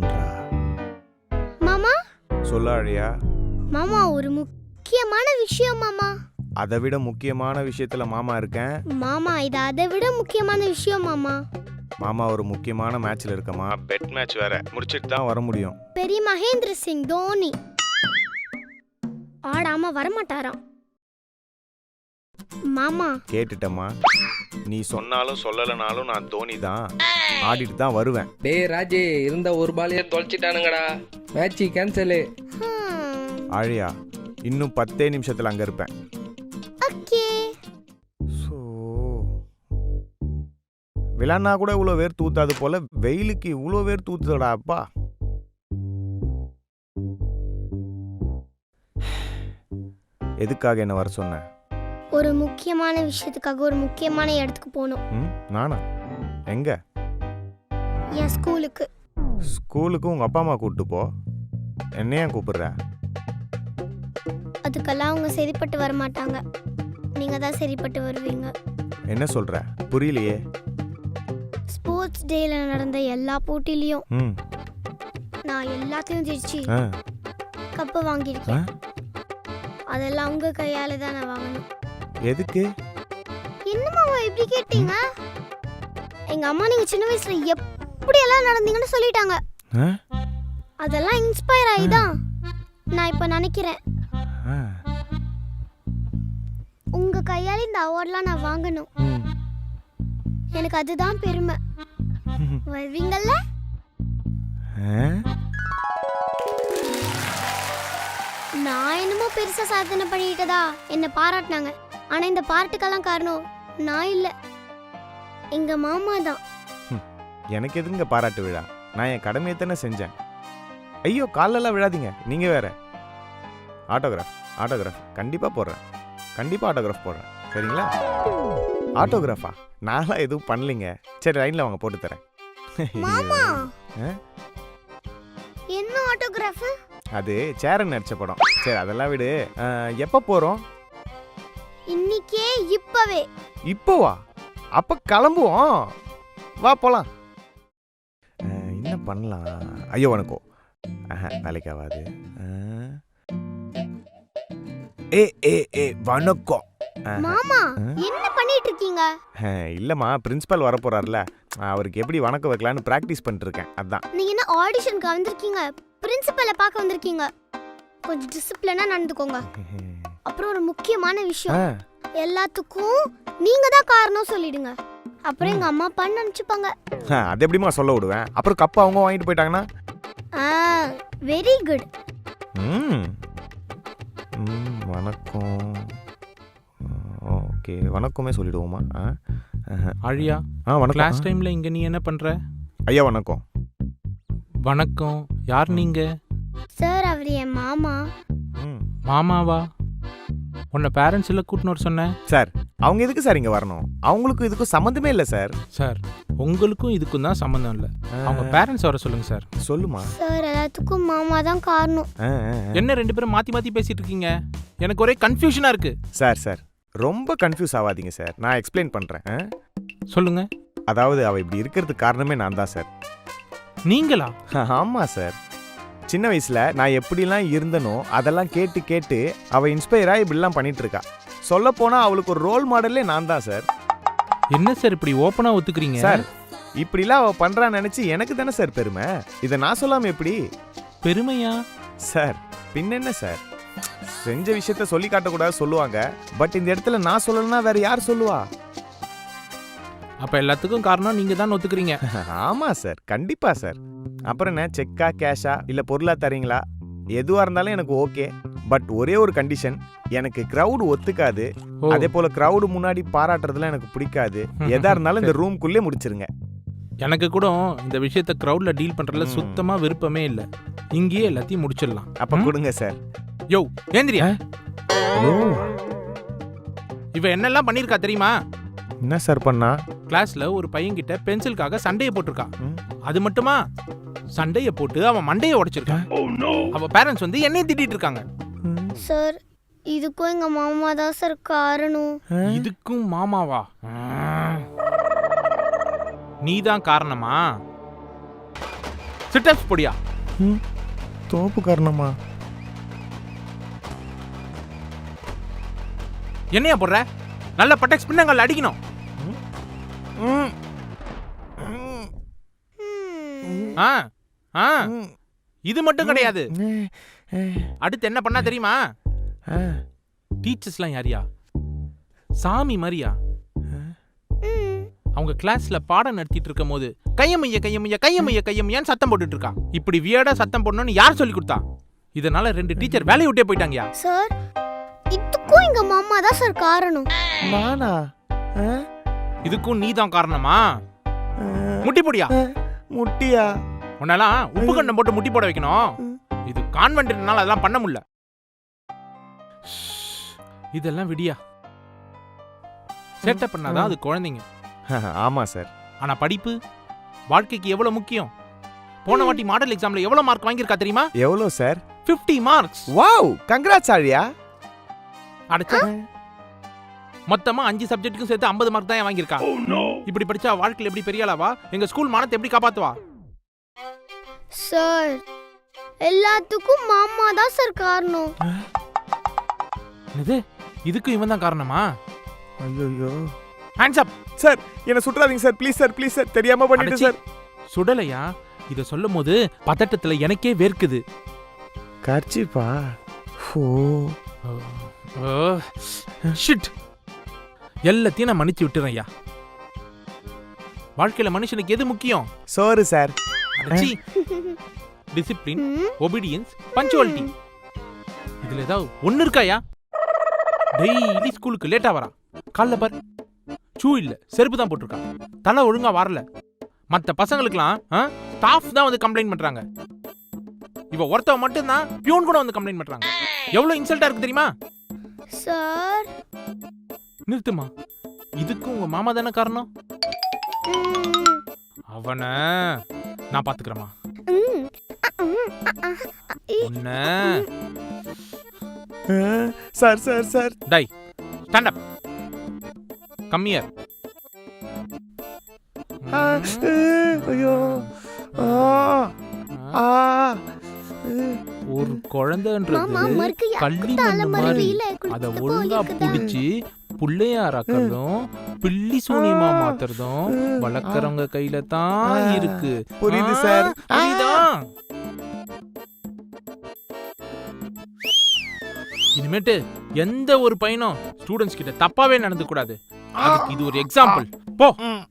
பண்றா. மாமா? சொல்ல அழியா. மாமா ஒரு முக்கியமான விஷயம் மாமா. அதை விட முக்கியமான விஷயத்துல மாமா இருக்கேன். மாமா இது அதை விட முக்கியமான விஷயம் மாமா. மாமா ஒரு முக்கியமான மேட்ச்ல இருக்கமா பெட் மேட்ச் வேற. முடிச்சிட்டு தான் வர முடியும். பெரிய மகேந்திர சிங் தோனி. ஆடாம வரமாட்டாராம். மாமா. கேட்டுட்டம்மா. நீ சொன்னாலும் சொல்லலைனாலும் நான் தோனி தான். ஆடிட்டு தான் வருவேன். டேய் ராஜே இருந்த ஒரு பாலையே தொலைச்சிட்டானுங்கடா. மேட்ச் கேன்சலு ஆழியா இன்னும் பத்தே நிமிஷத்துல அங்க இருப்பேன். ஓகே. ஸோ விளாட்னா கூட இவ்வளோ வேர் தூத்தாது போல வெயிலுக்கு இவ்வளோ வேர் தூத்துதடா அப்பா. எதுக்காக என்ன வர சொன்ன? ஒரு முக்கியமான விஷயத்துக்காக ஒரு முக்கியமான இடத்துக்கு போகணும். ம் நானா? எங்க? என் ஸ்கூலுக்கு. ஸ்கூலுக்கு உங்க அப்பா அம்மா கூப்பிட்டு போ. என்னையா கூப்பிடுற? அதுக்கெல்லாம் அவங்க சரிப்பட்டு வர மாட்டாங்க. நீங்க தான் சரிப்பட்டு வருவீங்க. என்ன சொல்ற? புரியலையே. ஸ்போர்ட்ஸ் டேல நடந்த எல்லா போட்டிலையும் ம். நான் எல்லாத்தையும் ஜெயிச்சு ஆ. கப்பை வாங்கியிருக்கேன். அதெல்லாம் உங்க கையால தான் நான் வாங்கணும். எதுக்கு? என்னம்மா இப்படி கேட்டீங்க? எங்க அம்மா நீங்க சின்ன வயசுல எப்படி எல்லாம் நடந்தீங்கன்னு சொல்லிட்டாங்க? அதெல்லாம் இன்ஸ்பயர் ஆகி தான் நான் இப்ப நினைக்கிறேன். உங்க கையால இந்த அவார்ட்லாம் நான் வாங்கணும். எனக்கு அதுதான் பெருமை. வருவீங்கல்ல? நான் என்னமோ பெருசா சாதனை பண்ணிட்டதா என்ன பாராட்டினாங்க. ஆனா இந்த பாராட்டுக்கெல்லாம் காரணம் நான் இல்ல. எங்க மாமா தான். எனக்கு எதுங்க பாராட்டு விழா? நான் என் கடமையை தானே செஞ்சேன். ஐயோ காலெல்லாம் விழாதீங்க. நீங்க வேற. Autograph autograph. கண்டிப்பா போடுறேன். கண்டிப்பா ஆட்டோகிராஃப் போடுறேன். சரிங்களா? ஆட்டோகிராஃபா? நான்லாம் எதுவும் பண்ணலைங்க. சரி லைன்ல வாங்க போட்டு தரேன். மாமா? என்ன ஆட்டோகிராஃப்? அது சேரன் நடிச்ச படம். சரி அதெல்லாம் விடு. எப்ப போறோம்? இன்னைக்கே இப்பவே. இப்போ வா அப்ப கிளம்புவோம். வா போலாம். ஆ, என்ன பண்ணலாம்? ஐயோ வணக்கம் ஆஹா, வேலைக்கு ஆகாது. ஏ ஏ ஏ வணக்கம் ஆஹா. மாமா? என்ன பண்ணிட்டு இருக்கீங்க ஆ, இல்லம்மா பிரின்சிபல் வர போறாருல அவருக்கு எப்படி வணக்கம் வைக்கலான்னு ப்ராக்டிஸ் பண்ணிட்டு இருக்கேன் அதான். நீங்க என்ன ஆடிஷனுக்கு வந்திருக்கீங்க? பிரின்சிபலை பார்க்க வந்திருக்கீங்க. கொஞ்சம் டிசிப்ளினா நடந்துக்கோங்க. அப்புறம் ஒரு முக்கியமான விஷயம். எல்லாத்துக்கும் நீங்க தான் காரணம் சொல்லிடுங்க. அப்புறம் எங்க அம்மா அப்பா நினைச்சுப்பாங்க. ஆ, அது எப்படிம்மா சொல்ல விடுவேன்? அப்புறம் கப்பு அவங்க வாங்கிட்டு போயிட்டாங்கன்னா? ஆ வெரி குட் ம். ம், வணக்கம். ஓகே. வணக்கமே சொல்லிடுவோமா. அழியா ஆ வணக்கம். கிளாஸ் டைம்ல இங்க நீ என்ன பண்ற? ஐயா வணக்கம். வணக்கம். யார் நீங்க? சார் அவர் என் மாமா. ம். மாமாவா? உன்னை பேரண்ட்ஸ் எல்லாம் கூட்டின்னு வர சொன்னேன். சார் அவங்க எதுக்கு சார் இங்க வரணும்? அவங்களுக்கும் இதுக்கும் சம்மந்தமே இல்லை சார் சார் உங்களுக்கும் இதுக்கும் தான் சம்மந்தம் இல்லை. அவங்க பேரண்ட்ஸ் வர சொல்லுங்க சார் சொல்லுமா? சார் எல்லாத்துக்கும் மாமா தான் காரணம். என்ன ரெண்டு பேரும் மாத்தி மாத்தி பேசிட்டு இருக்கீங்க? எனக்கு ஒரே கன்ஃபியூஷனா இருக்கு. சார் சார் ரொம்ப கன்ஃபியூஸ் ஆகாதீங்க சார் நான் எக்ஸ்பிளைன் பண்றேன் ஆ? சொல்லுங்க. அதாவது அவ இப்படி இருக்கிறதுக்கு காரணமே நான் தான் சார் நீங்களா? ஆமா சார் சின்ன வயசுல நான் எப்படிலாம் இருந்தனோ அதெல்லாம் கேட்டு கேட்டு அவ இன்ஸ்பயரா இப்படிலாம் பண்ணிட்டு இருக்கா சொல்ல போனா அவளுக்கு ஒரு ரோல் மாடலே நான் தான் சார் என்ன சார் இப்படி ஓப்பனா ஒத்துக்கிறீங்க? சார் இப்படிலாம் அவ பண்றான்னு நினைச்சு எனக்கு தானே சார் பெருமை? இதை நான் சொல்லாம எப்படி? பெருமையா? சார் பின்ன என்ன சார் செஞ்ச விஷயத்த சொல்லி காட்டக்கூடாது சொல்லுவாங்க. பட் இந்த இடத்துல நான் சொல்லலைன்னா வேற யார் சொல்லுவா? அப்ப எல்லாத்துக்கும் காரணம் நீங்க தான் ஒத்துக்கிறீங்க. ஆமா சார் கண்டிப்பா சார் அப்புறம் என்ன? செக்கா கேஷா இல்ல பொருளா தரீங்களா? எதுவா இருந்தாலும் எனக்கு ஓகே பட் ஒரே ஒரு கண்டிஷன் எனக்கு கிரவுடு ஒத்துக்காது. அதே போல கிரவுடு முன்னாடி பாராட்டுறதுலாம் எனக்கு பிடிக்காது. எதா இருந்தாலும் இந்த ரூம்குள்ளே முடிச்சிருங்க. எனக்கு கூட இந்த விஷயத்த கிரவுட்ல டீல் பண்றதுல. சுத்தமா விருப்பமே இல்ல. இங்கேயே எல்லாத்தையும் முடிச்சிடலாம். அப்ப? கொடுங்க சார் யோ ஏந்திரியா? இவ என்னெல்லாம் பண்ணிருக்கா தெரியுமா? என்ன சார் பண்ணா? கிளாஸ்ல ஒரு பையன்கிட்ட பென்சிலுக்காக சண்டையை போட்டிருக்கா. ம். அது மட்டுமா? சண்டைய போட்டு அவன் மண்டையை உடைச்சிருக்கான் அவ பேரண்ட்ஸ் வந்து என்னைய திட்டிட்டு இருக்காங்க. சார் இதுக்கும் எங்க மாமா தான் சார் காரணம். இதுக்கும் மாமாவா? நீதான் காரணமா? சிட்டப்ஸ் பொடியா? ம். தோப்பு காரணமா? என்னையா போடுற? நல்ல பட்டெக்ஸ் பின்னங்கள் அடிக்கணும். ஆ ஆ. இது மட்டும் கிடையாது. அடுத்து என்ன பண்ணா தெரியுமா? டீச்சர்ஸ்லாம் யாரியா சாமி மாதிரியா. அவங்க கிளாஸ்ல பாடம் நடத்திட்டு இருக்கும் போது கையமைய கையமைய கையமைய கையமையான்னு சத்தம் போட்டுட்டு இருக்கா. இப்படி வியடா சத்தம் போடணும்னு யார் சொல்லி கொடுத்தா? இதனால ரெண்டு டீச்சர் வேலையை விட்டே போயிட்டாங்கயா? சார் இதுக்கும் எங்க மாமா தான் சார் காரணம். நானா? ஆ, இதுக்கும் நீ தான் காரணமா முட்டி போடியா? முட்டியா? உன்னெல்லாம் உப்பு கண்டம் போட்டு முட்டி போட வைக்கணும். இது கான்வென்ட்னால அதெல்லாம் பண்ண முடியல. இதெல்லாம் விடியா. சேட்டை பண்ணாதான் அது குழந்தைங்க? ஆமா சார். ஆனா படிப்பு வாழ்க்கைக்கு எவ்வளவு முக்கியம்? போன வாட்டி மாடல் எக்ஸாம்ல எவ்வளவு மார்க் வாங்கியிருக்கா தெரியுமா? எவ்வளோ சார்? 50 மார்க்ஸ். வாவ்! கங்க்ராட்ஸ் ஆழியா? அடச்சா. மொத்தமா அஞ்சு சப்ஜெக்ட்டுக்கும் சேர்த்து 50 மார்க் தான் வாங்கியிருக்கா? இப்படி படிச்சா வாழ்க்கையில எப்படி பெரிய ஆளாவா? எங்க ஸ்கூல் மானத்தை எப்படி காப்பாத்துவா? சார் எல்லாத்துக்கும் மாமா தான் சார் காரணம். இது இதுக்கும் இவன் தான் காரணமா? ஐயோ ஹேண்ட்ஸ் அப் சார் என்ன சுற்றாதீங்க sir please sir please sir தெரியாம பண்ணிட்டு சார் சுடலையா? இத சொல்லும் போது பதட்டத்துல எனக்கே வேர்க்குது. கர்ச்சிப்பா. ஓ ஷிட் எல்லாத்தையும் நான் மன்னிச்சு விட்டுறேன் ஐயா. வாழ்க்கையில மனுஷனுக்கு எது முக்கியம்? சோறு சார் டிசிப்ளின். ஒபீடியன்ஸ் பஞ்சுவாலிட்டி இதுல ஏதாவது ஒண்ணு இருக்காயா? டெய்லி ஸ்கூலுக்கு லேட்டா வரா. காலைல பார். ஷூ இல்ல செருப்பு தான் போட்டிருக்கா. தலை ஒழுங்கா வரல. மத்த பசங்களுக்குலாம் ஸ்டாஃப் தான் வந்து கம்ப்ளைண்ட் பண்றாங்க. இவ ஒருத்தவ மட்டும் தான் பியூன் கூட வந்து கம்ப்ளைண்ட் பண்றாங்க. எவ்வளவு இன்சல்ட்டா இருக்கு தெரியுமா? சார் நிறுத்துமா. இதுக்கும் உங்க மாமா தானே காரணம். அவன நான் பாத்துக்கிறேமா. உன்ன சார் சார் சார். டை ஸ்டாண்ட் அப் கம்மியர் ஐயோ. ஆ ஆ. ஒரு குழந்தைன்றது கள்ளி மாதிரி. அத ஒழுங்கா? புடிச்சு புள்ளையாராக்கிறதும் பில்லி சூனியமா மாத்துறதும் வளர்க்கறவங்க கையில தான். இருக்கு. புரியுது சார். புரியுதா? இனிமேட்டு எந்த ஒரு பையனும் ஸ்டூடெண்ட்ஸ் கிட்ட தப்பாவே நடந்து கூடாது. அதுக்கு இது ஒரு எக்ஸாம்பிள் போ.